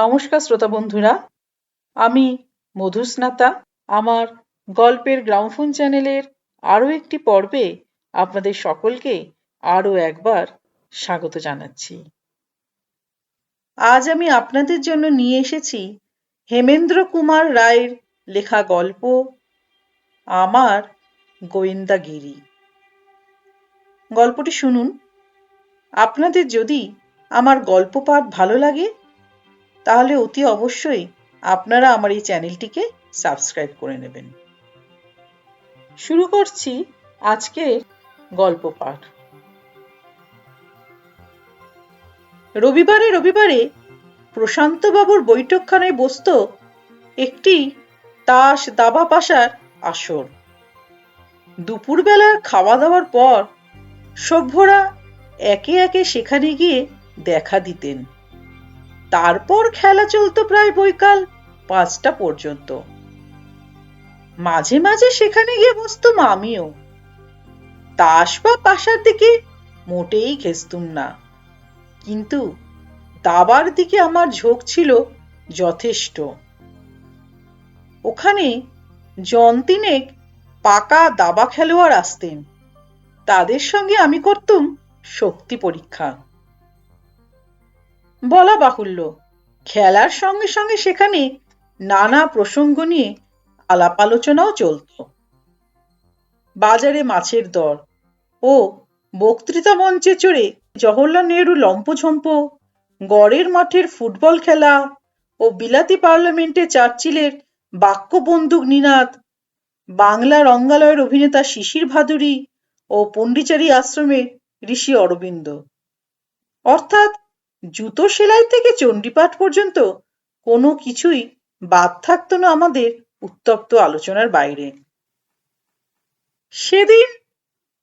নমস্কার শ্রোতা বন্ধুরা। আমি মধুস্নাতা। আমার গল্পের গ্রামফোন চ্যানেলের আরও একটি পর্বে আপনাদের সকলকে আরও একবার স্বাগত জানাচ্ছি। আজ আমি আপনাদের জন্য নিয়ে এসেছি হেমেন্দ্র কুমার রায়ের লেখা গল্প, আমার গোয়েন্দাগিরি। গল্পটি শুনুন। আপনাদের যদি আমার গল্প পাঠ ভালো লাগে তাহলে অতি অবশ্যই আপনারা আমার এই চ্যানেলটিকে সাবস্ক্রাইব করে নেবেন। শুরু করছি আজকের গল্প পাঠ। রবিবারে রবিবারে প্রশান্তবাবুর বৈঠকখানায় বসত একটি তাস দাবা পাশার আসর। দুপুরবেলার খাওয়া দাওয়ার পর সভ্যরা একে একে সেখানে গিয়ে দেখা দিতেন। তারপর খেলা চলতো প্রায় বৈকাল পাঁচটা পর্যন্ত। মাঝে মাঝে সেখানে গিয়ে বসতুম আমিও তাস বা পাশার দিকে মোটেই ঘেসতুম না। কিন্তু দাবার দিকে আমার ঝোঁক ছিল যথেষ্ট। ওখানে জন পাকা দাবা খেলোয়াড় আসতেন। তাদের সঙ্গে আমি করতুম শক্তি পরীক্ষা। বলা বাহুল্য। খেলার সঙ্গে সঙ্গে সেখানে নানা প্রসঙ্গ নিয়ে আলাপ আলোচনাও চলত। বাজারে মাছের দর ও বক্তৃতা মঞ্চে চড়ে জওহরলাল নেহরু লম্পঝম্প, গড়ের মাঠের ফুটবল খেলা ও বিলাতি পার্লামেন্টে চার্চিলের বাক্য বন্দুক নিনাদ, বাংলা রঙ্গালয়ের অভিনেতা শিশির ভাদুরী ও পণ্ডিচারী আশ্রমের ঋষি অরবিন্দ। অর্থাৎ জুতো সেলাই থেকে চণ্ডীপাঠ পর্যন্ত কোনো কিছুই বাদ থাকতো না আমাদের উত্তপ্ত আলোচনার বাইরে। সেদিন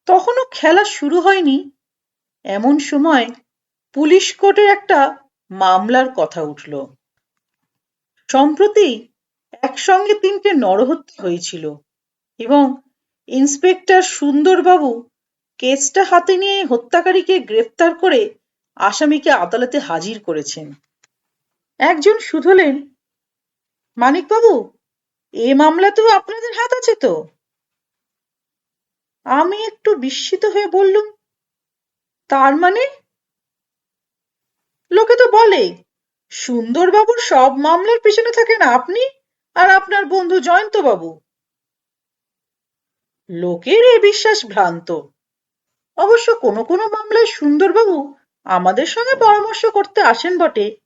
তখনও খেলা শুরু হয়নি, এমন সময় পুলিশ কোর্টের একটা মামলার কথা উঠল। সম্প্রতি একসঙ্গে তিনটে নরহত্যা হয়েছিল এবং ইন্সপেক্টর সুন্দরবাবু কেসটা হাতে নিয়ে হত্যাকারীকে গ্রেফতার করে আসামিকে আদালতে হাজির করেছেন। একজন শুধলেন, মানিকবাবু, এ মামলাতেও আপনাদের হাত আছে তো। আমি একটু বিস্মিত হয়ে বললুম, তার মানে? লোকে তো বলে, সুন্দরবাবুর সব মামলার পেছনে থাকেন আপনি আর আপনার বন্ধু জয়ন্তবাবু। লোকের এ বিশ্বাস ভ্রান্ত। অবশ্য কোনো কোনো মামলায় সুন্দরবাবু আমাদের সঙ্গে পরামর্শ করতে আসেন বটে।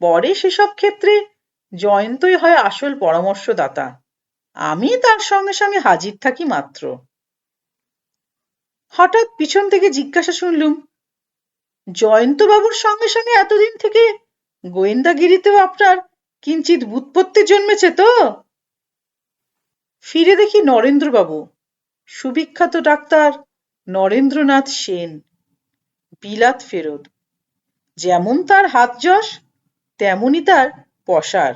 পরে সেসব ক্ষেত্রে জয়ন্তই হয় আসল পরামর্শদাতা। আমি তার সঙ্গে সঙ্গে হাজির থাকি মাত্র। হঠাৎ পিছন থেকে জিজ্ঞাসা শুনলুম, জয়ন্তবাবুর সঙ্গে সঙ্গে এতদিন থেকে গোয়েন্দাগিরিতেও আপনার কিঞ্চিত বুৎপত্তি জন্মেছে তো? ফিরে দেখি নরেন্দ্রবাবু। সুবিখ্যাত ডাক্তার নরেন্দ্রনাথ সেন। বিলাত ফেরত। যেমন তার হাত যশ তেমনই তার পসার।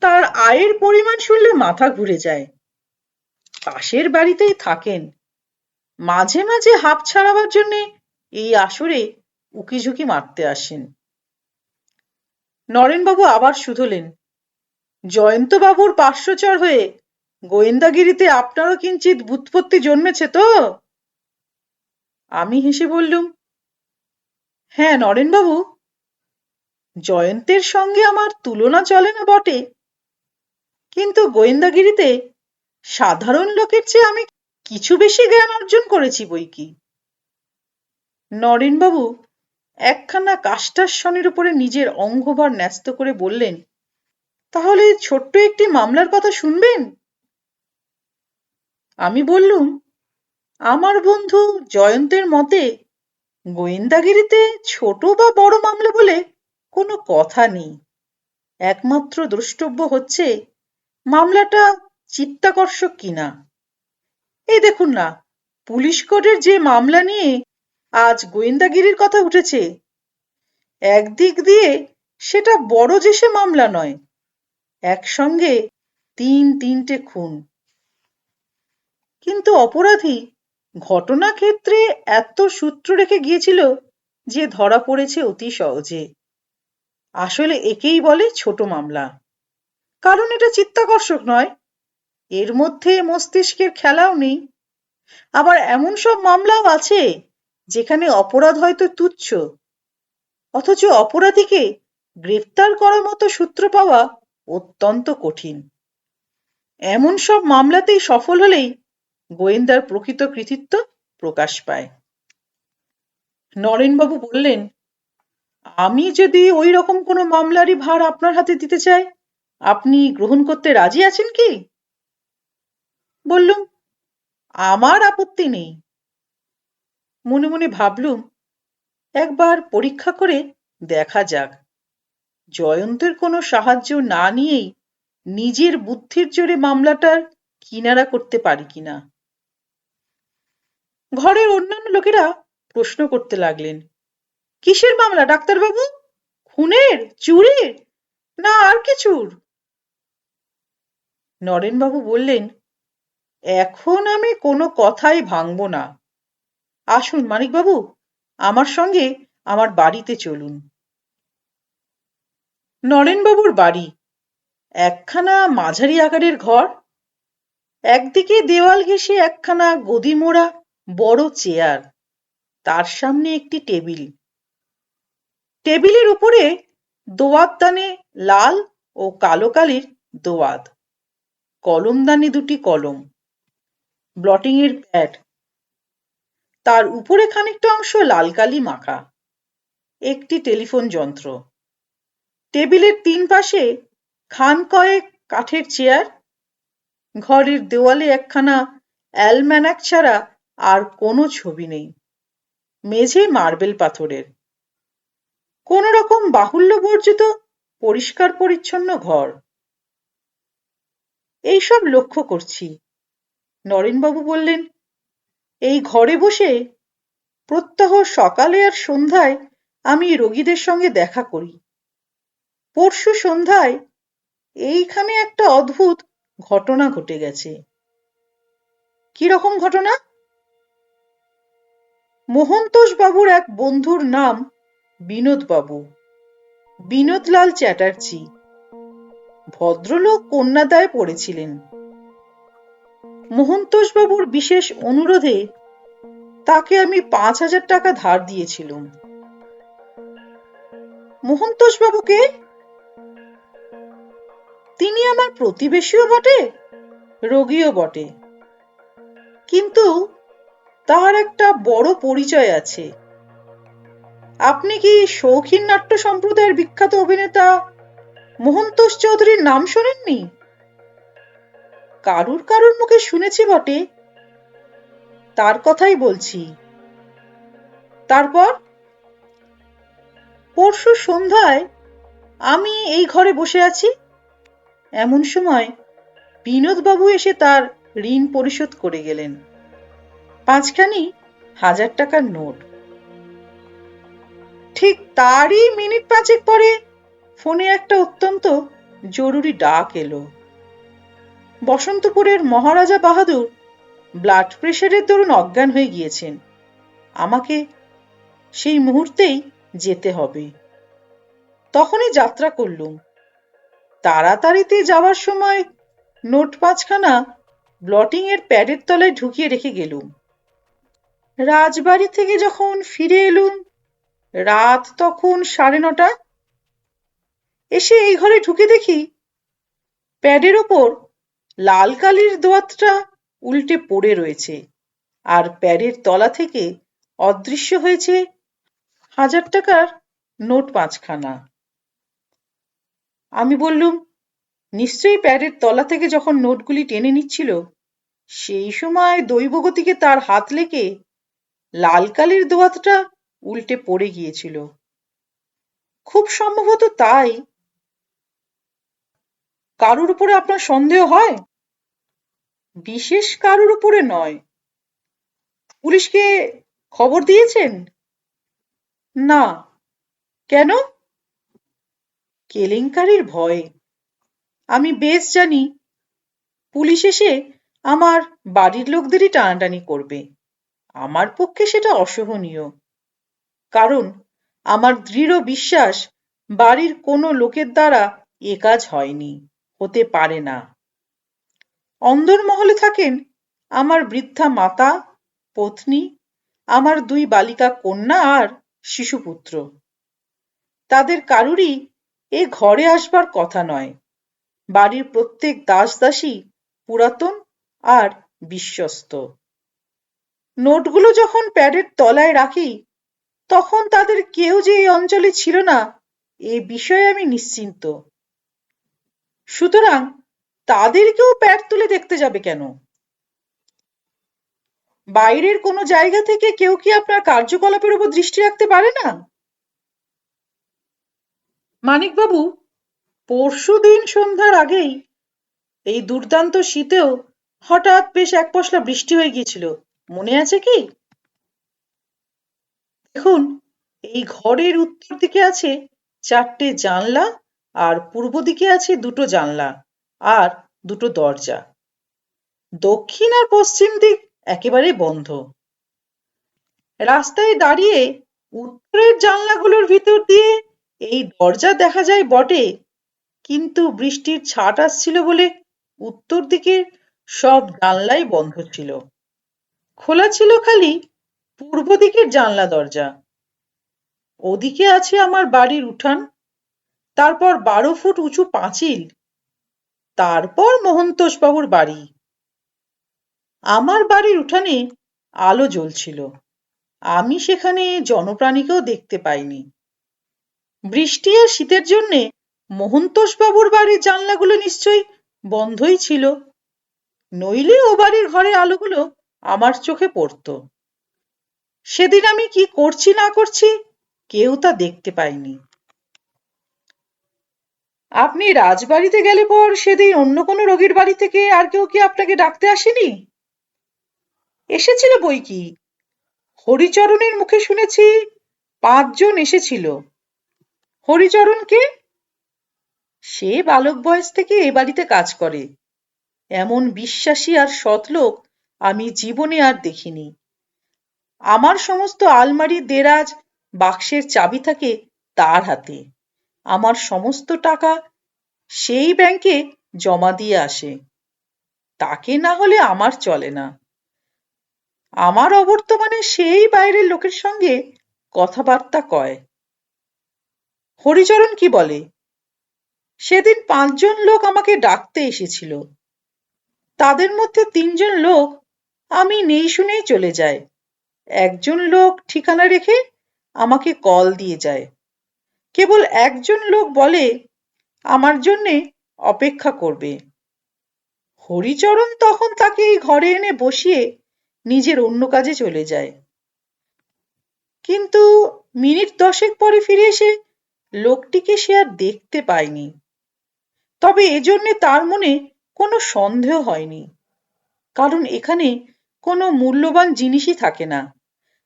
তার আয়ের পরিমাণ শুনলে মাথা ঘুরে যায়। পাশের বাড়িতেই থাকেন। মাঝে মাঝে হাঁপ ছাড়াবার জন্যে এই আসরে উকিঝুঁকি মারতে আসেন। নরেনবাবু আবার শুধলেন, জয়ন্তবাবুর পার্শ্বচর হয়ে গোয়েন্দাগিরিতে আপনারও কিঞ্চিত বুৎপত্তি জন্মেছে তো? আমি হেসে বললুম হ্যাঁ নরেনবাবু, জয়ন্তের সঙ্গে আমার তুলনা চলে না বটে। কিন্তু গোয়েন্দাগিরিতে সাধারণ লোকের চেয়ে আমি কিছু বেশি জ্ঞান অর্জন করেছি বই কি? নরেনবাবু একখানা কাষ্টাসনের উপরে নিজের অঙ্গভার ন্যস্ত করে বললেন, তাহলে ছোট্ট একটি মামলার কথা শুনবেন? আমি বললুম আমার বন্ধু জয়ন্তের মতে, গোয়েন্দাগিরিতে ছোট বা বড় মামলা বলে কোনো কথা নেই। একমাত্র দ্রষ্টব্য হচ্ছে, মামলাটা চিত্তাকর্ষক কিনা। এই দেখুন না, পুলিশ কোর্টের যে মামলা নিয়ে আজ গোয়েন্দাগিরির কথা উঠেছে, একদিক দিয়ে সেটা বড় যে সে মামলা নয়, একসঙ্গে তিন তিনটে খুন। কিন্তু অপরাধী ঘটনাক্ষেত্রে এত সূত্র রেখে গিয়েছিল যে ধরা পড়েছে অতি সহজে। আসলে একেই বলে ছোট মামলা। কারণ এটা চিত্তাকর্ষক নয়। এর মধ্যে মস্তিষ্কের খেলাও নেই। আবার এমন সব মামলাও আছে যেখানে অপরাধ হয়তো তুচ্ছ। অথচ অপরাধীকে গ্রেফতার করার মতো সূত্র পাওয়া অত্যন্ত কঠিন। এমন সব মামলাতেই সফল হলেই গোয়েন্দার প্রকৃত কৃতিত্ব প্রকাশ পায়। নরেনবাবু বললেন, আমি যদি ওই রকম কোনো মামলারই ভার আপনার হাতে দিতে চাই, আপনি গ্রহণ করতে রাজি আছেন কি? বললুম, আমার আপত্তি নেই। মনে মনে ভাবলুম, একবার পরীক্ষা করে দেখা যাক। জয়ন্তের কোনো সাহায্য না নিয়েই নিজের বুদ্ধির জোরে মামলাটার কিনারা করতে পারি কিনা? ঘরের অন্যান্য লোকেরা প্রশ্ন করতে লাগলেন, কিসের মামলা ডাক্তারবাবু? খুনের? চুরির? না আর কিছুর? নরেনবাবু বললেন, এখন আমি কোনো কথাই ভাঙব না। আসুন মানিকবাবু, আমার সঙ্গে আমার বাড়িতে চলুন। নরেনবাবুর বাড়ি, একখানা মাঝারি আকারের ঘর, একদিকে দেওয়াল ঘেঁষে একখানা গদি মোড়া বড় চেয়ার, তার সামনে একটি টেবিল। টেবিলের উপরে দোয়াতদানে লাল ও কালো কালির দোয়াত কলমদানি দুটি কলম। ব্লটিং এর প্যাড। তার উপরে খানিকটা অংশ লাল কালি মাখা। একটি টেলিফোন যন্ত্র। টেবিলের তিন পাশে খান কয়েক কাঠের চেয়ার। ঘরের দেওয়ালে একখানা অ্যালম্যানাক ছাড়া আর কোনো ছবি নেই। মেঝে মার্বেল পাথরের। কোন রকম বাহুল্য বর্জিত পরিষ্কার পরিচ্ছন্ন ঘর। এইসব লক্ষ্য করছি। নরেনবাবু বললেন, এই ঘরে বসে প্রত্যহ সকালে আর সন্ধ্যায় আমি রোগীদের সঙ্গে দেখা করি। পরশু সন্ধ্যায় এইখানে একটা অদ্ভুত ঘটনা ঘটে গেছে। কি রকম ঘটনা? বাবুর এক বন্ধুর নাম বিনোদ বাবু বিনোদলাল চ্যাটার্জি। ভদ্রলোক কন্যাদায় পড়েছিলেন। বাবুর বিশেষ অনুরোধে তাকে আমি পাঁচ হাজার টাকা ধার দিয়েছিলাম। বাবুকে তিনি আমার প্রতিবেশীও বটে? রোগীও বটে। কিন্তু তার একটা বড় পরিচয় আছে। আপনি কি শৌখিন নাট্য সম্প্রদায়ের বিখ্যাত অভিনেতা মোহন্তোষ চৌধুরীর নাম শোনেননি? কারুর কারুর মুখে শুনেছি বটে। তার কথাই বলছি। তারপর? পরশু সন্ধ্যায় আমি এই ঘরে বসে আছি। এমন সময় বিনোদবাবু এসে তার ঋণ পরিশোধ করে গেলেন। পাঁচখানি হাজার টাকার নোট। ঠিক তারই মিনিট পাঁচেক পরে ফোনে একটা অত্যন্ত জরুরি ডাক এলো। বসন্তপুরের মহারাজা বাহাদুর ব্লাড প্রেশারের দরুন অজ্ঞান হয়ে গিয়েছেন। আমাকে সেই মুহূর্তেই যেতে হবে। তখনই যাত্রা করলুম। তাড়াতাড়িতে যাওয়ার সময় নোট পাঁচখানা ব্লটিং এর প্যাডের তলায় ঢুকিয়ে রেখে গেলুম। রাজবাড়ি থেকে যখন ফিরে এলুম, রাত তখন সাড়ে নটা। এসে এই ঘরে ঢুকে দেখি, প্যাডের ওপর লাল কালির দোয়াতটা উল্টে পড়ে রয়েছে আর প্যাডের তলা থেকে অদৃশ্য হয়েছে হাজার টাকার নোট পাঁচখানা। আমি বললুম, নিশ্চয়ই প্যাডের তলা থেকে যখন নোটগুলি টেনে নিচ্ছিল, সেই সময় দৈবগতিকে তার হাত লেগে লাল কালির দোয়াতটা উল্টে পড়ে গিয়েছিল। খুব সম্ভবত তাই। কারুর উপরে আপনার সন্দেহ হয়? বিশেষ কারুর উপরে নয়। পুলিশকে খবর দিয়েছেন? না। কেন? কেলেঙ্কারির ভয়ে। আমি বেশ জানি, পুলিশ এসে আমার বাড়ির লোকদেরই টানাটানি করবে। আমার পক্ষে সেটা অসহনীয়। কারণ, আমার দৃঢ় বিশ্বাস বাড়ির কোনো লোকের দ্বারা এ কাজ হয়নি, হতে পারে না। অন্দরমহলে থাকেন আমার বৃদ্ধা মাতা, পত্নী, আমার দুই বালিকা কন্যা আর শিশুপুত্র। তাদের কারুরই এ ঘরে আসবার কথা নয়। বাড়ির প্রত্যেক দাস দাসী পুরাতন আর বিশ্বস্ত। নোটগুলো যখন প্যাডের তলায় রাখি, তখন তাদের কেউ যে এই অঞ্চলে ছিল না, এ বিষয়ে আমি নিশ্চিন্ত। সুতরাং তাদেরকেও প্যাড তুলে দেখতে যাবে কেন? বাইরের কোনো জায়গা থেকে কেউ কি আপনার কার্যকলাপের উপর দৃষ্টি রাখতে পারে না? মানিকবাবু, পরশু দিন সন্ধ্যার আগেই এই দুর্দান্ত শীতেও হঠাৎ বেশ এক পশলা বৃষ্টি হয়ে গিয়েছিল। মনে আছে কি? দেখুন, এই ঘরের উত্তর দিকে আছে চারটে জানলা আর পূর্ব দিকে আছে দুটো জানলা আর দুটো দরজা। দক্ষিণ আর পশ্চিম দিক একেবারে বন্ধ। রাস্তায় দাঁড়িয়ে উত্তরের জানলাগুলোর ভিতর দিয়ে এই দরজা দেখা যায় বটে, কিন্তু বৃষ্টির ছাট আসছিল বলে উত্তর দিকের সব জানলাই বন্ধ ছিল। খোলা ছিল খালি পূর্ব দিকের জানলা দরজা। ওদিকে আছে আমার বাড়ির উঠান, তারপর বারো ফুট উঁচু পাঁচিল, তারপর মোহন্তোষ বাবুর বাড়ি। আমার বাড়ির উঠানে আলো জ্বলছিল। আমি সেখানে জনপ্রাণীকেও দেখতে পাইনি। বৃষ্টি আর শীতের জন্যে বাবুর বাড়ির জানলাগুলো নিশ্চয়ই বন্ধই ছিল। নইলে ও বাড়ির ঘরে আলোগুলো আমার চোখে পড়ত। সেদিন আমি কি করছি না করছি কেউ তা দেখতে পায়নি আপনি রাজবাড়িতে গেলে পর সেদিন অন্য কোনো রোগীর বাড়ি থেকে আর কেউ কি আপনাকে ডাকতে আসেনি? এসেছিল বই কি? হরিচরণের মুখে শুনেছি পাঁচজন এসেছিল। হরিচরণ কে? সে বালক বয়স থেকে এ বাড়িতে কাজ করে। এমন বিশ্বাসী আর সৎ লোক আমি জীবনে আর দেখিনি। আমার সমস্ত আলমারি দেরাজ বাক্সের চাবি থাকে তার হাতে। আমার সমস্ত টাকা সেই ব্যাংকে জমা দিয়ে আসে। তাকে না হলে আমার চলে না। আমার অবর্তমানে সেই বাইরের লোকের সঙ্গে কথাবার্তা কয়। হরিচরণ কি বলে? সেদিন পাঁচজন লোক আমাকে ডাকতে এসেছিল। তাদের মধ্যে তিনজন লোক আমি নেই শুনেই চলে যায়। একজন লোক ঠিকানা রেখে আমাকে কল দিয়ে যায়। কেবল একজন লোক বলে, আমার জন্যে অপেক্ষা করবে। হরিচরণ তখন তাকে এই ঘরে এনে বসিয়ে নিজের অন্য কাজে চলে যায়। কিন্তু মিনিট দশেক পরে ফিরে এসে লোকটিকে সে আর দেখতে পায়নি। তবে এজন্যে তার মনে কোনো সন্দেহ হয়নি। কারণ এখানে কোনো মূল্যবান জিনিসই থাকে না।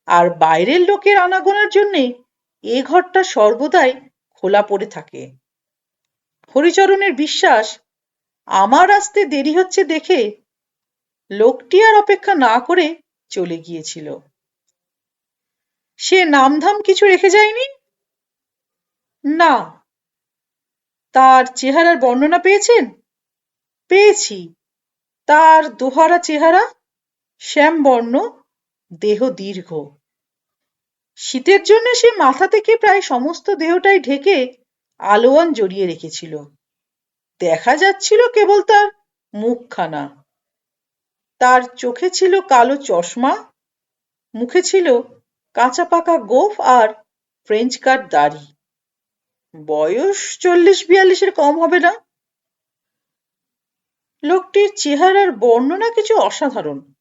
আর বাইরের লোকের আনাগোনার জন্যে এ ঘরটা সর্বদাই খোলা পড়ে থাকে। হরিচরণের বিশ্বাস, আমার আসতে দেরি হচ্ছে দেখে লোকটি আর অপেক্ষা না করে চলে গিয়েছিল। সে নামধাম কিছু রেখে যায়নি? না। তার চেহারার বর্ণনা পেয়েছেন? পেয়েছি। তার দোহারা চেহারা শ্যামবর্ণ, দেহ দীর্ঘ। শীতের জন্য সে মাথা থেকে প্রায় সমস্ত দেহটাই ঢেকে আলোয়ান জড়িয়ে রেখেছিল। দেখা যাচ্ছিল কেবল তার মুখখানা। তার চোখে ছিল কালো চশমা, মুখে ছিল কাঁচা পাকা গোফ আর ফ্রেঞ্চ কাট দাড়ি। বয়স চল্লিশ বিয়াল্লিশের কম হবে না? লোকটির চেহারার বর্ণনা কিছু অসাধারণ।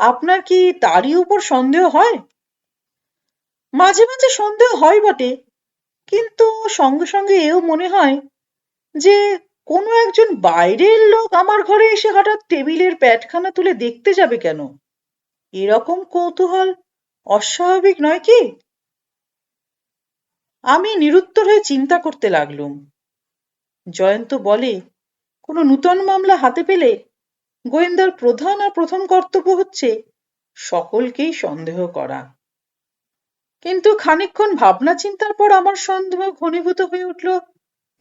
আপনার কি তারই উপর সন্দেহ হয়? মাঝে মাঝে সন্দেহ হয় বটে, কিন্তু সঙ্গে সঙ্গে এও মনে হয় যে কোনো একজন বাইরের লোক আমার ঘরে এসে হঠাৎ টেবিলের প্যাটখানা তুলে দেখতে যাবে কেন? এরকম কৌতূহল অস্বাভাবিক নয় কি? আমি নিরুত্তর হয়ে চিন্তা করতে লাগলুম। জয়ন্ত বলে, কোনো নূতন মামলা হাতে পেলে গোয়েন্দার প্রধান আর প্রথম কর্তব্য হচ্ছে সকলকেই সন্দেহ করা। কিন্তু খানিকক্ষণ ভাবনা চিন্তার পর আমার সন্দেহ ঘনীভূত হয়ে উঠল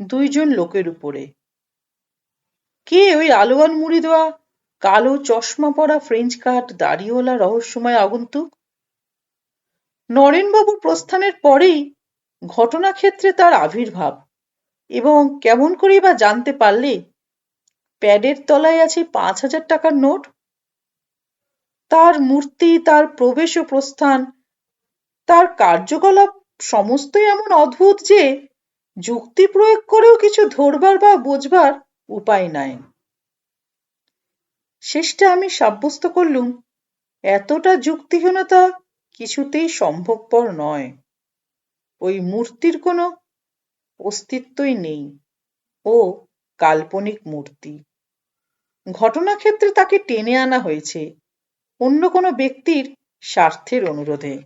দুইজন লোকের উপরে। কে ওই আলোয়ান মুড়ি দেওয়া, কালো চশমা পরা ফ্রেঞ্চ কাট দাড়িওয়ালা রহস্যময় আগন্তুক? নরেনবাবুর প্রস্থানের পরেই ঘটনাক্ষেত্রে তার আবির্ভাব এবং কেমন করেই বা জানতে পারলে প্যাডের তলায় আছে পাঁচ হাজার টাকার নোট। তার মূর্তি, তার প্রবেশ ও প্রস্থান, তার কার্যকলাপ সমস্তই এমন অদ্ভুত যে যুক্তি প্রয়োগ করেও কিছু ধরবার বা বোঝবার উপায় নাই। শেষটা আমি সাব্যস্ত করলুম, এতটা যুক্তিহীনতা কিছুতেই সম্ভবপর নয়। ওই মূর্তির কোনো অস্তিত্বই নেই। ও কাল্পনিক মূর্তি। ঘটনাক্ষেত্রে তাকে টেনে আনা হয়েছে। অন্য কোনো ব্যক্তির স্বার্থের অনুরোধে।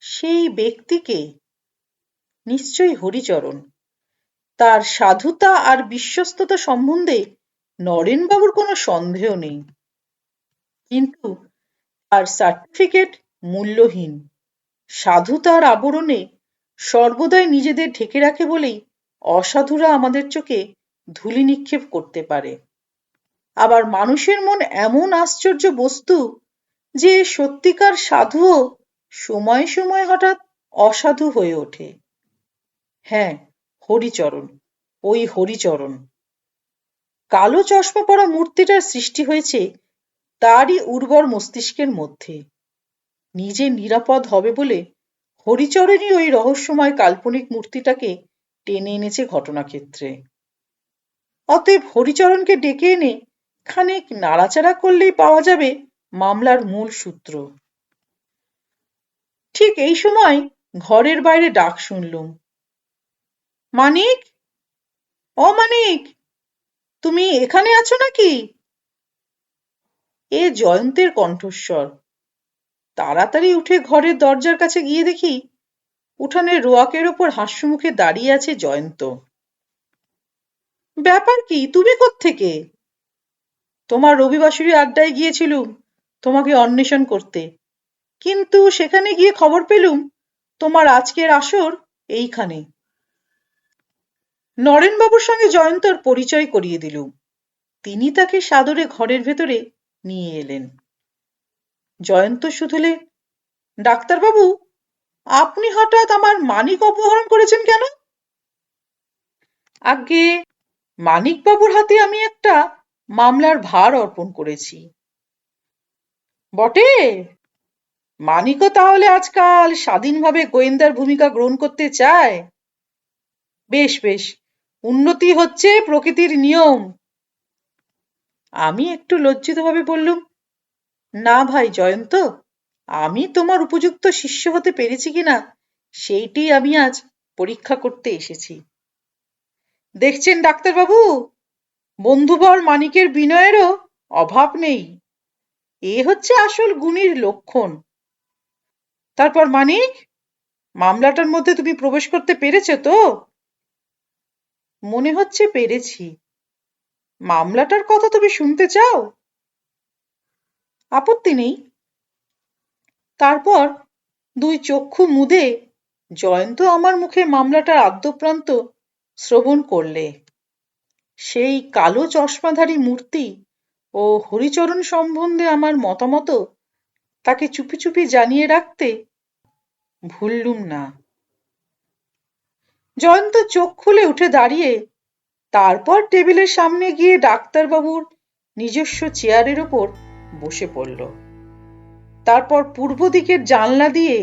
সেই ব্যক্তিকে নিশ্চয়ই হরিচরণ। তার সাধুতা আর বিশ্বস্ততা সম্বন্ধে নরেনবাবুর কোনো সন্দেহ নেই। কিন্তু তার সার্টিফিকেট মূল্যহীন। সাধুতার আবরণে সর্বদাই নিজেদের ঢেকে রাখে বলেই অসাধুরা আমাদের চোখে ধুলি নিক্ষেপ করতে পারে। আবার মানুষের মন এমন আশ্চর্য বস্তু যে সত্যিকার সাধুও সময় সময় হঠাৎ অসাধু হয়ে ওঠে। হ্যাঁ হরিচরণ, ওই হরিচরণ। কালো চশমা পরা মূর্তিটার সৃষ্টি হয়েছে তারই উর্বর মস্তিষ্কের মধ্যে। নিজে নিরাপদ হবে বলে হরিচরণই ওই রহস্যময় কাল্পনিক মূর্তিটাকে টেনে এনেছে ঘটনাক্ষেত্রে। অতএব হরিচরণকে ডেকে এনে খানিক নাড়াচাড়া করলেই পাওয়া যাবে মামলার মূল সূত্র। ঠিক এই সময় ঘরের বাইরে ডাক শুনলুম। মানিক? ও মানিক, তুমি এখানে আছো নাকি? এ জয়ন্তের কণ্ঠস্বর। তাড়াতাড়ি উঠে ঘরের দরজার কাছে গিয়ে দেখি উঠানের রোয়াকের ওপর হাস্যমুখে দাঁড়িয়ে আছে জয়ন্ত। ব্যাপার কি? তুমি থেকে তোমার রবিবাসরী আড্ডায় গিয়েছিলুম, তোমাকে অন্বেষণ করতে। কিন্তু সেখানে গিয়ে খবর পেলুম, তোমার আজকের আসর এইখানে। নরেনবাবুর সঙ্গে জয়ন্তর পরিচয় করিয়ে দিলুম। তিনি তাকে সাদরে ঘরের ভেতরে নিয়ে এলেন। জয়ন্ত শুধুলে, ডাক্তারবাবু, আপনি হঠাৎ আমার মানিক অপহরণ করেছেন কেন? আগে মানিকবাবুর হাতে আমি একটা মামলার ভার অর্পণ করেছি। বটে! মানিকও তাহলে আজকাল স্বাধীনভাবে গোয়েন্দার ভূমিকা গ্রহণ করতে চায়? বেশ বেশ, উন্নতি হচ্ছে প্রকৃতির নিয়ম। আমি একটু লজ্জিতভাবে বললুম, না ভাই জয়ন্ত, আমি তোমার উপযুক্ত শিষ্য হতে পেরেছি কিনা, সেইটি আমি আজ পরীক্ষা করতে এসেছি। দেখছেন ডাক্তারবাবু? বন্ধুবর মানিকের বিনয়েরও অভাব নেই। এ হচ্ছে আসল গুণীর লক্ষণ। তারপর মানিক, মামলাটার মধ্যে তুমি প্রবেশ করতে পেরেছ তো? মনে হচ্ছে পেরেছি। মামলাটার কথা তুমি শুনতে চাও? আপত্তি নেই। তারপর দুই চক্ষু মুদে জয়ন্ত আমার মুখে মামলাটার আদ্যপ্রান্ত শ্রবণ করলে। সেই কালো চশমাধারী মূর্তি ও হরিচরণ সম্বন্ধে আমার মতামত তাকে চুপি চুপি জানিয়ে রাখতে ভুললুম না। জয়ন্ত চোখ খুলে উঠে দাঁড়িয়ে তারপর টেবিলের সামনে গিয়ে ডাক্তারবাবুর নিজস্ব চেয়ারের ওপর বসে পড়ল। তারপর পূর্ব দিকের জানলা দিয়ে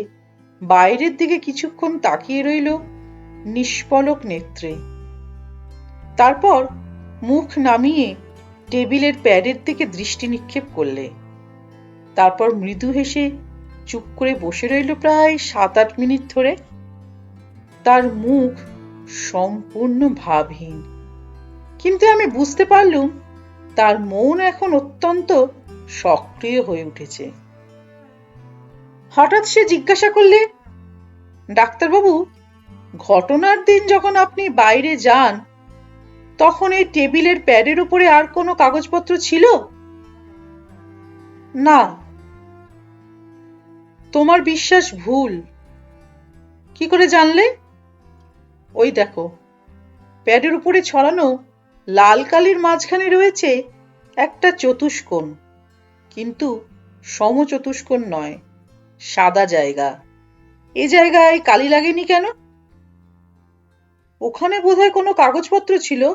বাইরের দিকে কিছুক্ষণ তাকিয়ে রইল নিষ্পলক নেত্রে। তারপর মুখ নামিয়ে টেবিলের প্যাডের দিকে দৃষ্টি নিক্ষেপ করলে। তারপর মৃদু হেসে চুপ করে বসে রইল প্রায় সাত আট মিনিট ধরে। তার মুখ সম্পূর্ণ ভাবহীন। কিন্তু আমি বুঝতে পারলুম, তার মন এখন অত্যন্ত সক্রিয় হয়ে উঠেছে। হঠাৎ সে জিজ্ঞাসা করলে, ডাক্তারবাবু ঘটনার দিন যখন আপনি বাইরে যান, তখন এই টেবিলের প্যাডের উপরে আর কোনো কাগজপত্র ছিল? না। তোমার বিশ্বাস ভুল। কি করে জানলে? ওই দেখো, প্যাডের উপরে ছড়ানো লাল কালির মাঝখানে রয়েছে একটা চতুষ্কোণ, কিন্তু সমচতুষ্কোণ নয়, সাদা জায়গা। এ জায়গায় কালি লাগেনি কেন? ওখানে বোধহয় কোনো কাগজপত্র ছিল।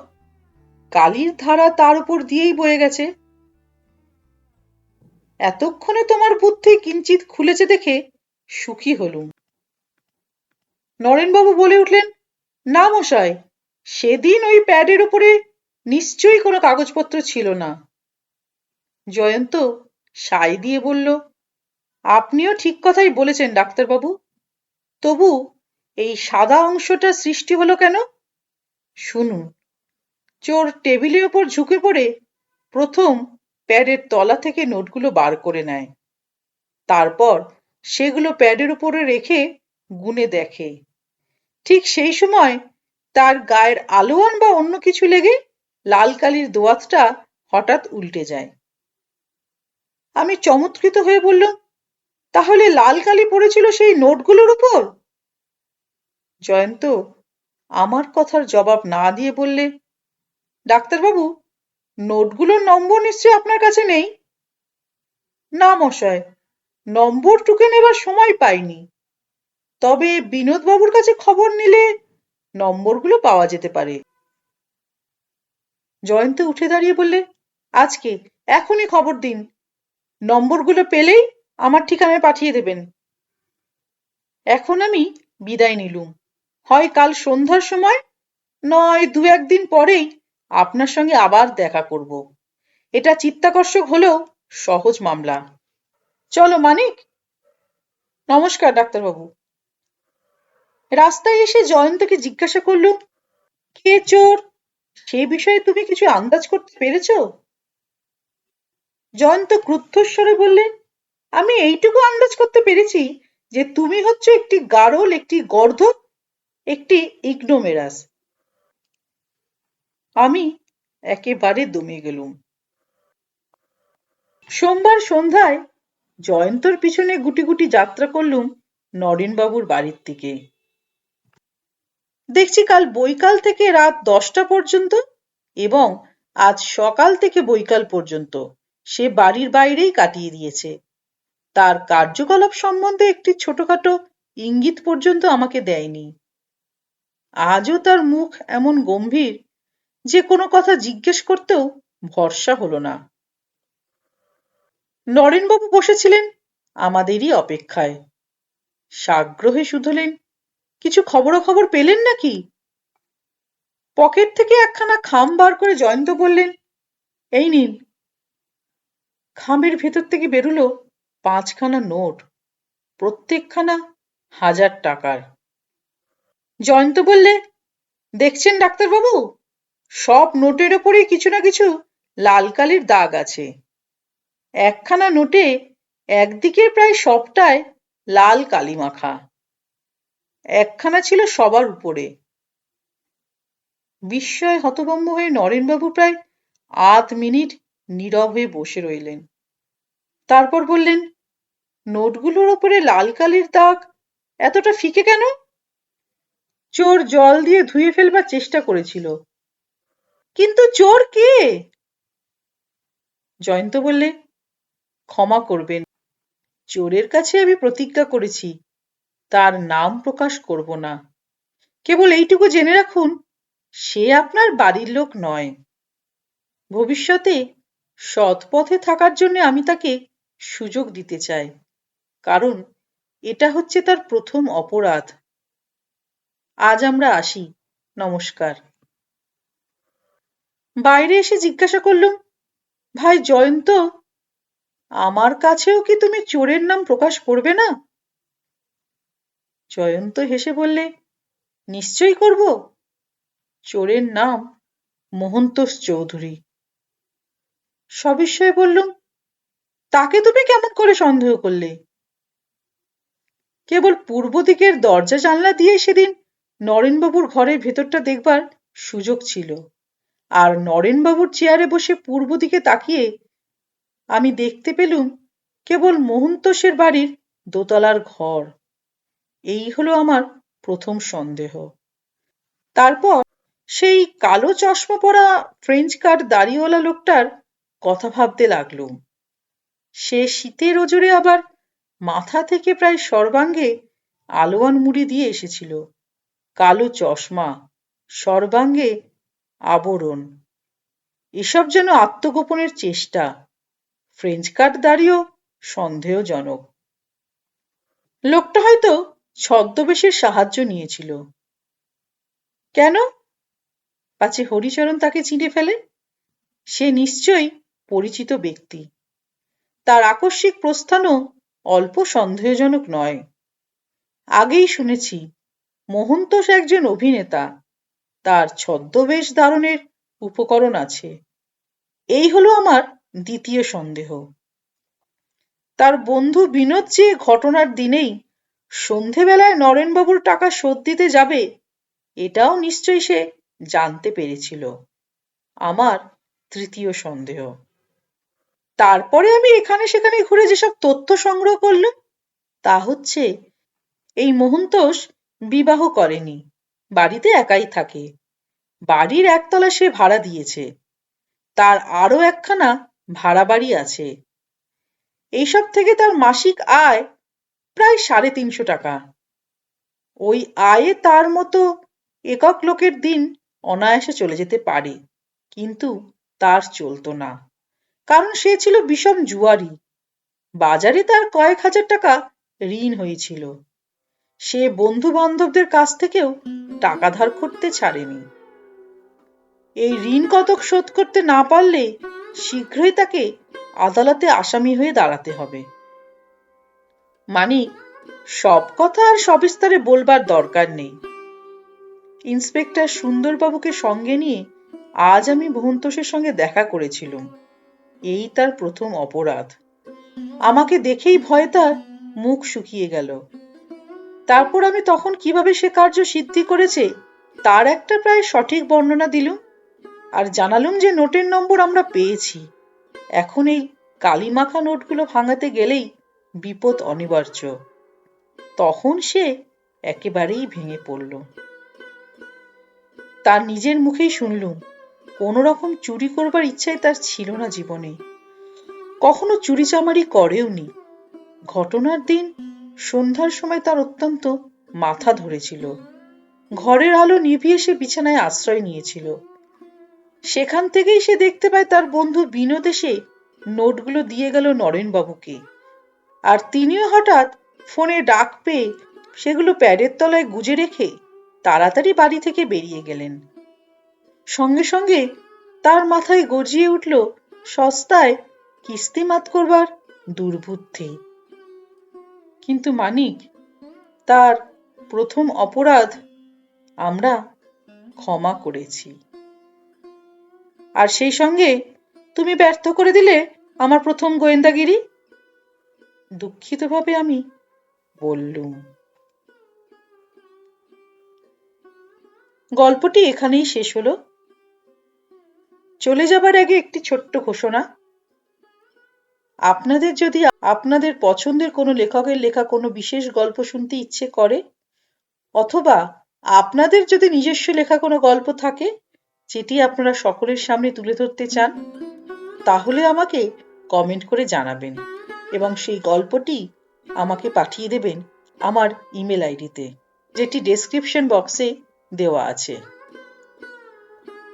কালির ধারা তার উপর দিয়েই বয়ে গেছে। এতক্ষণে তোমার বুদ্ধি কিঞ্চিত খুলেছে দেখে সুখী হলুম। নরেনবাবু বলে উঠলেন, না মশাই, সেদিন ওই প্যাডের উপরে নিশ্চয়ই কোনো কাগজপত্র ছিল না। জয়ন্ত সাই দিয়ে বলল, আপনিও ঠিক কথাই বলেছেন ডাক্তারবাবু। তবু এই সাদা অংশটা সৃষ্টি হলো কেন? শুনুন। চোর টেবিলের ওপর ঝুঁকে পড়ে প্রথম প্যাডের তলা থেকে নোটগুলো বার করে নেয়। তারপর সেগুলো প্যাডের উপরে রেখে গুনে দেখে। ঠিক সেই সময় তার গায়ের আলোয়ান বা অন্য কিছু লেগে লাল কালির দোয়াতটা হঠাৎ উল্টে যায়। আমি চমৎকৃত হয়ে বললাম, তাহলে লাল কালি পড়েছিল সেই নোটগুলোর উপর? জয়ন্ত, আমার কথার জবাব না দিয়ে বললে, ডাক্তারবাবু, নোটগুলোর নম্বর নিশ্চয়ই আপনার কাছে নেই? না মশাই, নম্বর টুকে নেবার সময় পাইনি। তবে বিনোদবাবুর কাছে খবর নিলে নম্বরগুলো পাওয়া যেতে পারে। জয়ন্ত উঠে দাঁড়িয়ে বললে, আজকে, এখনই খবর দিন। নম্বরগুলো পেলেই আমার ঠিকানায় পাঠিয়ে দেবেন। এখন আমি বিদায় নিলুম। হয় কাল সন্ধ্যার সময়? নয়, দু একদিন পরেই আপনার সঙ্গে আবার দেখা করব। এটা চিত্তাকর্ষক হলেও সহজ মামলা। চলো, মানিক। নমস্কার, ডাক্তারবাবু। রাস্তায় এসে জয়ন্তকে জিজ্ঞাসা করলুম, কে চোর? সে বিষয়ে তুমি কিছু আন্দাজ করতে পেরেছ? জয়ন্ত ক্রুদ্ধস্বরে বললে, আমি এইটুকু আন্দাজ করতে পেরেছি যে তুমি হচ্ছ একটি গারল, একটি গর্ধব একটি ইগনোমেরাস। আমি একেবারে দমে গেলুম। সোমবার সন্ধ্যায় জয়ন্তর পিছনে গুটি গুটি যাত্রা করলুম নরেনবাবুর বাড়ির দিকে। দেখছি কাল বৈকাল থেকে রাত দশটা পর্যন্ত এবং আজ সকাল থেকে বৈকাল পর্যন্ত সে বাড়ির বাইরেই কাটিয়ে দিয়েছে। তার কার্যকলাপ সম্বন্ধে একটি ছোটখাটো ইঙ্গিত পর্যন্ত আমাকে দেয়নি। আজও তার মুখ এমন গম্ভীর যে কোনো কথা জিজ্ঞেস করতেও ভরসা হলো না। নরেনবাবু বসেছিলেন আমাদেরই অপেক্ষায়। সাগ্রহে শুধলেন, কিছু খবরাখবর পেলেন নাকি? পকেট থেকে একখানা খাম বার করে জয়ন্ত বললেন, এই নিন। খামের ভেতর থেকে বেরুলো পাঁচখানা নোট, প্রত্যেকখানা হাজার টাকার। জয়ন্ত বললে, দেখছেন ডাক্তারবাবু? সব নোটের ওপরেই কিছু না কিছু লাল কালির দাগ আছে। একখানা নোটে একদিকের প্রায় সবটায় লাল কালি মাখা। একখানা ছিল সবার উপরে। বিস্ময়ে হতভম্ব হয়ে নরেনবাবু প্রায় আধ মিনিট নীরব হয়ে বসে রইলেন। তারপর বললেন, নোটগুলোর ওপরে লাল কালির দাগ এতটা ফিকে কেন? চোর জল দিয়ে ধুয়ে ফেলবার চেষ্টা করেছিল। কিন্তু চোর কে? জয়ন্ত বললে, ক্ষমা করবেন। চোরের কাছে আমি প্রতিজ্ঞা করেছি, তার নাম প্রকাশ করব না। কেবল এইটুকু জেনে রাখুন, সে আপনার বাড়ির লোক নয়। ভবিষ্যতে সৎ পথে থাকার জন্য আমি তাকে সুযোগ দিতে চাই, কারণ এটা হচ্ছে তার প্রথম অপরাধ। আজ আমরা আসি। নমস্কার। বাইরে এসে জিজ্ঞাসা করলুম, ভাই জয়ন্ত, আমার কাছেও কি তুমি চোরের নাম প্রকাশ করবে না? জয়ন্ত হেসে বললে, নিশ্চয়ই করব। চোরের নাম মোহন্তোষ চৌধুরী। সবিস্ময়ে বললুম, তাকে তুমি কেমন করে সন্দেহ করলে? কেবল পূর্ব দিকের দরজা জানলা দিয়ে সেদিন নরেনবাবুর ঘরের ভেতরটা দেখবার সুযোগ ছিল। আর নরেনবাবুর চেয়ারে বসে পূর্ব দিকে তাকিয়ে আমি দেখতে পেলুম কেবল মোহন্তোষের বাড়ির দোতলার ঘর। এই হলো আমার প্রথম সন্দেহ। তারপর সেই কালো চশমা পরা ফ্রেঞ্চ কাট দাড়িওয়ালা লোকটার কথা ভাবতে লাগলুম। সে শীতের ওজরে আবার মাথা থেকে প্রায় সর্বাঙ্গে আলোয়ান মুড়ি দিয়ে এসেছিল। কালো চশমা, সর্বাঙ্গে আবরণ। এসব যেন আত্মগোপনের চেষ্টা ফ্রেঞ্চ কাট দাড়িও সন্দেহজনক। লোকটা হয়তো ছদ্মবেশের সাহায্য নিয়েছিল। কেন? পাছে হরিচরণ তাকে চিনে ফেলে? সে নিশ্চয়ই পরিচিত ব্যক্তি। তার আকস্মিক প্রস্থানও অল্প সন্দেহজনক নয়। আগেই শুনেছি মোহন্তোষ একজন অভিনেতা। তার ছদ্মবেশ ধারণের উপকরণ আছে। এই হলো আমার দ্বিতীয় সন্দেহ। তার বন্ধু বিনোদ যে ঘটনার দিনেই সন্ধেবেলায় নরেনবাবুর টাকা শোধ দিতে যাবে, এটাও নিশ্চয়ই সে জানতে পেরেছিল। আমার তৃতীয় সন্দেহ। তারপরে আমি এখানে সেখানে ঘুরে যেসব তথ্য সংগ্রহ করলাম, তা হচ্ছে, এই মোহন্তোষ বিবাহ করেনি। বাড়িতে একাই থাকে। বাড়ির একতলা সে ভাড়া দিয়েছে। তার আরও একখানা ভাড়া বাড়ি আছে। এইসব থেকে তার মাসিক আয় প্রায় সাড়ে তিনশো টাকা। ওই আয়ে তার মতো একক লোকের দিন অনায়াসে চলে যেতে পারে, কিন্তু তার চলতো না। কারণ সে ছিল বিষম জুয়ারি। বাজারে তার কয়েক হাজার টাকা ঋণ হয়েছিল। সে বন্ধু বান্ধবদের কাছ থেকেও টাকা ধার করতে ছাড়েনি। এই ঋণ কতক শোধ করতে না পারলে শীঘ্রই তাকে আদালতে আসামি হয়ে দাঁড়াতে হবে। মানিক সব কথা আর সবিস্তারে বলবার দরকার নেই। ইন্সপেক্টর সুন্দরবাবুকে সঙ্গে নিয়ে আজ আমি ভন্তোষের সঙ্গে দেখা করেছিলুম। এই তার প্রথম অপরাধ। আমাকে দেখেই ভয় তার মুখ শুকিয়ে গেল। তারপর আমি তখন কীভাবে সে কার্য সিদ্ধি করেছে, তার একটা প্রায় সঠিক বর্ণনা দিলুম। আর জানালুম যে নোটের নম্বর আমরা পেয়েছি। এখন এই কালিমাখা নোটগুলো ভাঙাতে গেলেই বিপদ অনিবার্য। তখন সে একেবারেই ভেঙে পড়ল। তার নিজের মুখেই শুনলুম কোন রকম চুরি করবার ইচ্ছাই তার ছিল না জীবনে। কখনো চুরি চামারি করেওনি। ঘটনার দিন সন্ধ্যার সময় তার অত্যন্ত মাথা ধরেছিল। ঘরের আলো নিভিয়ে সে বিছানায় আশ্রয় নিয়েছিল। সেখান থেকেই সে দেখতে পায় তার বন্ধু বিনোদ এসে নোটগুলো দিয়ে গেল নরেনবাবুকে। আর তিনিও হঠাৎ ফোনে ডাক পেয়ে সেগুলো প্যাডের তলায় গুজে রেখে তাড়াতাড়ি বাড়ি থেকে বেরিয়ে গেলেন। সঙ্গে সঙ্গে তার মাথায় গজিয়ে উঠল সস্তায় কিস্তি মাত করবার দুর্বুদ্ধি। কিন্তু মানিক, তার প্রথম অপরাধ আমরা ক্ষমা করেছি। আর সেই সঙ্গে তুমি ব্যর্থ করে দিলে আমার প্রথম গোয়েন্দাগিরি? দুঃখিতভাবে আমি বললুম। গল্পটি এখানেই শেষ হলো। চলে যাবার আগে একটি ছোট্ট ঘোষণা। আপনাদের যদি আপনাদের পছন্দের কোনো লেখকের লেখা কোনো বিশেষ গল্প শুনতে ইচ্ছে করে, অথবা আপনাদের যদি নিজস্ব লেখা কোনো গল্প থাকে, যেটি আপনারা সকলের সামনে তুলে ধরতে চান, তাহলে আমাকে কমেন্ট করে জানাবেন এবং সেই গল্পটি আমাকে পাঠিয়ে দেবেন আমার ইমেল আইডিতে, যেটি ডেসক্রিপশন বক্সে দেওয়া আছে।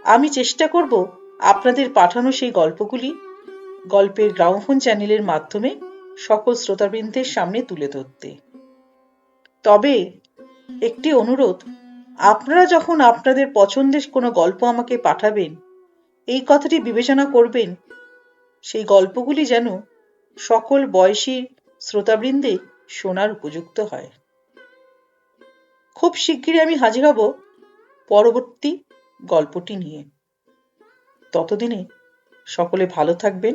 আমি চেষ্টা করব আপনাদের পাঠানো সেই গল্পগুলি গল্পের গ্রামফোন চ্যানেলের মাধ্যমে সকল শ্রোতাবৃন্দের সামনে তুলে ধরতে। তবে একটি অনুরোধ, আপনারা যখন আপনাদের পছন্দের কোনো গল্প আমাকে পাঠাবেন, এই কথাটি বিবেচনা করবেন, সেই গল্পগুলি যেন সকল বয়সী শ্রোতাবৃন্দে শোনার উপযুক্ত হয়। খুব শিগগিরই আমি হাজির হব পরবর্তী গল্পটি নিয়ে। ততদিনে সকলে ভালো থাকবেন।